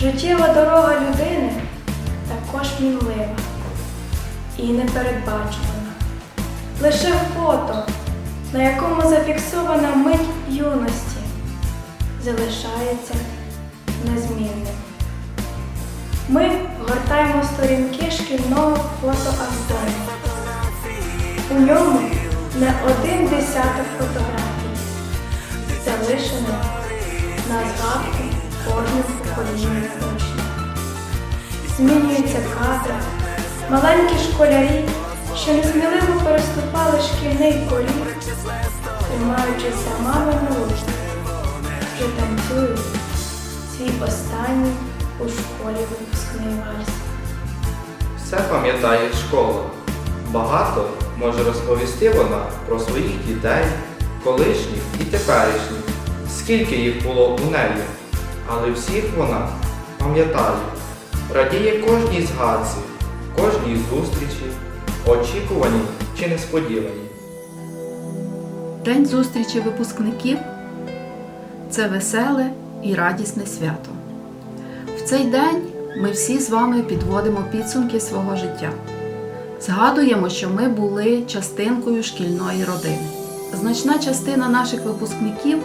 Життєва дорога людини також мінлива і непередбачувана. Лише фото, на якому зафіксована мить юності, залишається незмінним. Ми гортаємо сторінки шкільного фотоальбому. У ньому не один десяток фотографій, залишених на згадку кожним поколінням учнів. Змінюються кадри, маленькі школярі, що несміливо переступали шкільний поріг, тримаючись за мамину руку, вже танцюють свій останній у школі випускний вальс. Все пам'ятає школа. Багато може розповісти вона про своїх дітей, колишніх і теперішніх, скільки їх було у неї, але всіх вона пам'ятає, радіє кожній згадці, кожній зустрічі, очікуваній чи несподіваній. День зустрічі випускників це веселе і радісне свято. В цей день ми всі з вами підводимо підсумки свого життя. Згадуємо, що ми були частинкою шкільної родини. Значна частина наших випускників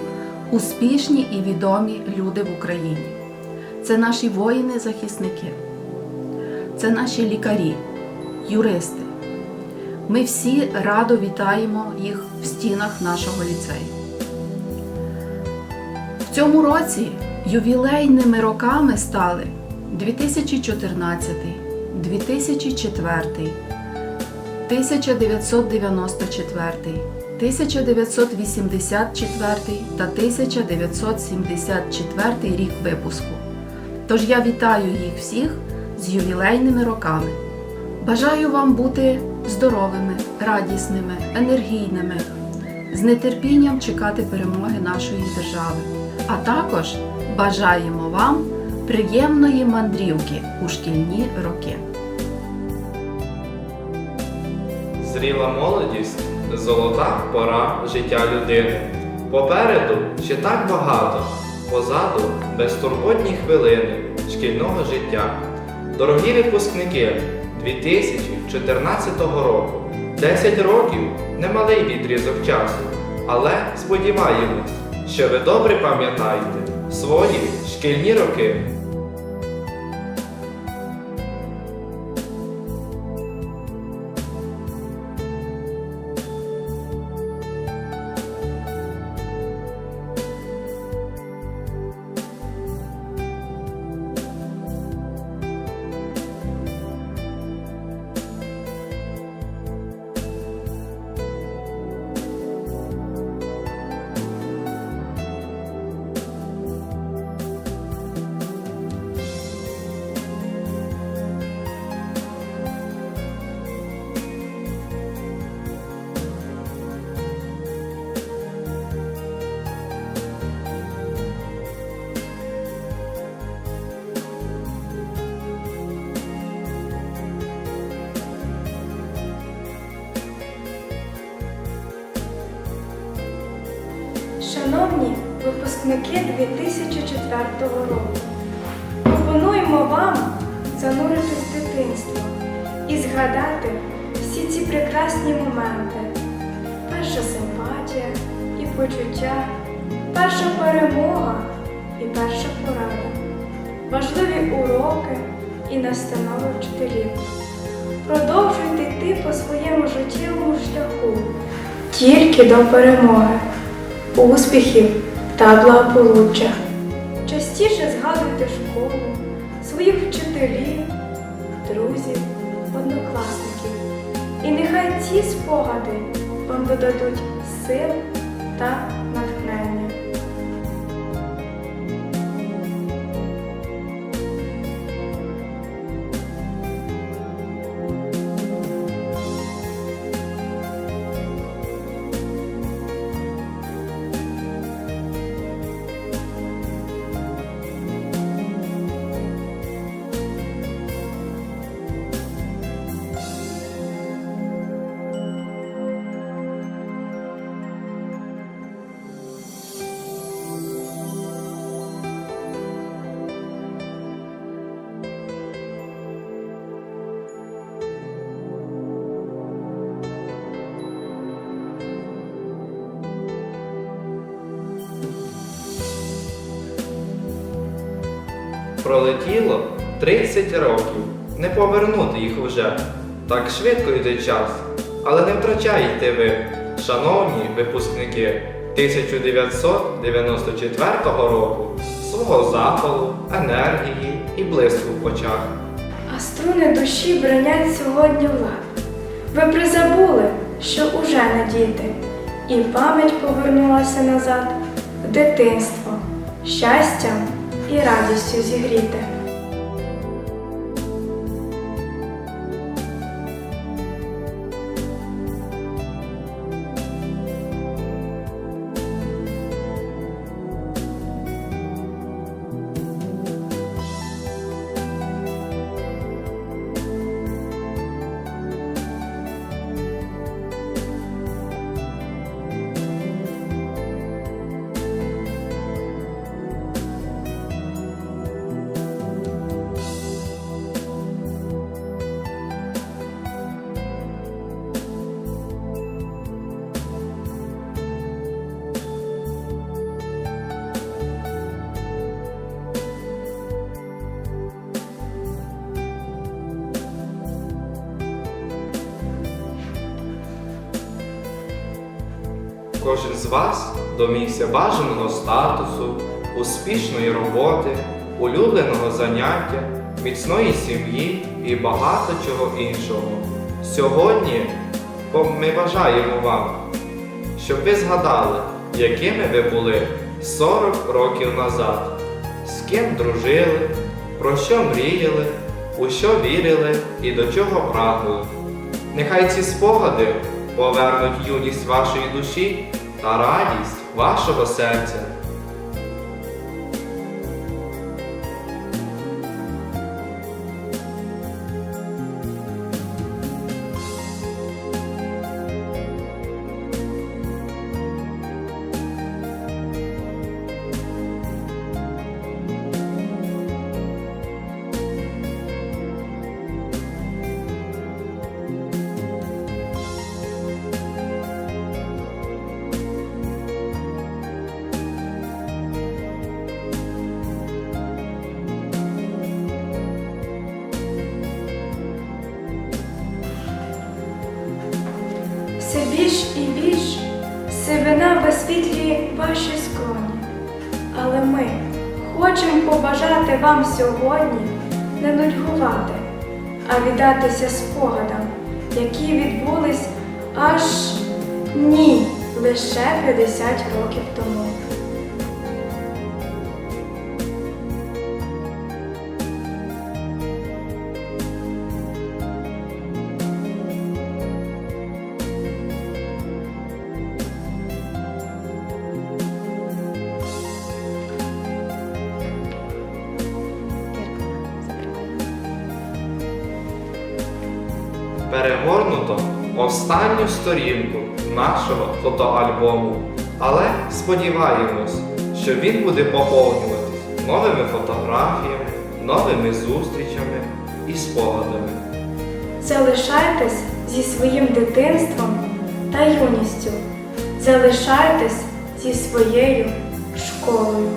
успішні і відомі люди в Україні. Це наші воїни-захисники, це наші лікарі, юристи. Ми всі радо вітаємо їх в стінах нашого ліцею. В цьому році ювілейними роками стали 2014, 2004, 1994, 1984 та 1974 рік випуску. Тож я вітаю їх всіх з ювілейними роками. Бажаю вам бути здоровими, радісними, енергійними, з нетерпінням чекати перемоги нашої держави. А також бажаємо вам приємної мандрівки у шкільні роки. Зріла молодість золота пора життя людини. Попереду ще так багато, позаду безтурботні хвилини шкільного життя. Дорогі випускники 2014 року. 10 років немалий відрізок часу, але сподіваємось, що ви добре пам'ятаєте свої шкільні роки. Шановні випускники 2004 року, пропонуємо вам зануритись в дитинство і згадати всі ці прекрасні моменти. Перша симпатія і почуття, перша перемога і перша порада, важливі уроки і настанови вчителів. Продовжуйте йти по своєму життєвому шляху тільки до перемоги успіхів та благополуччя. Частіше згадуйте школу, своїх вчителів, друзів, однокласників. І нехай ці спогади вам додадуть сил та пролетіло 30 років. Не повернути їх уже. Так швидко йде час. Але не втрачайте ви, шановні випускники 1994 року, свого запалу, енергії і блиску в очах. А струни душі бронять сьогодні влад. Ви призабули, що уже не діти, і пам'ять повернулася назад в дитинство, щастям і радістю зігріте. Кожен з вас домігся бажаного статусу, успішної роботи, улюбленого заняття, міцної сім'ї і багато чого іншого. Сьогодні ми бажаємо вам, щоб ви згадали, якими ви були 40 років назад, з ким дружили, про що мріяли, у що вірили і до чого прагнули. Нехай ці спогади повернуть юність вашої душі та радість вашого серця. Висвітлює ваші скроні. Але ми хочемо побажати вам сьогодні не нудьгувати, а віддатися спогадам, які відбулись аж ні, лише 50 років тому. Перегорнуто останню сторінку нашого фотоальбому, але сподіваємось, що він буде поповнюватись новими фотографіями, новими зустрічами і спогадами. Залишайтесь зі своїм дитинством та юністю. Залишайтесь зі своєю школою.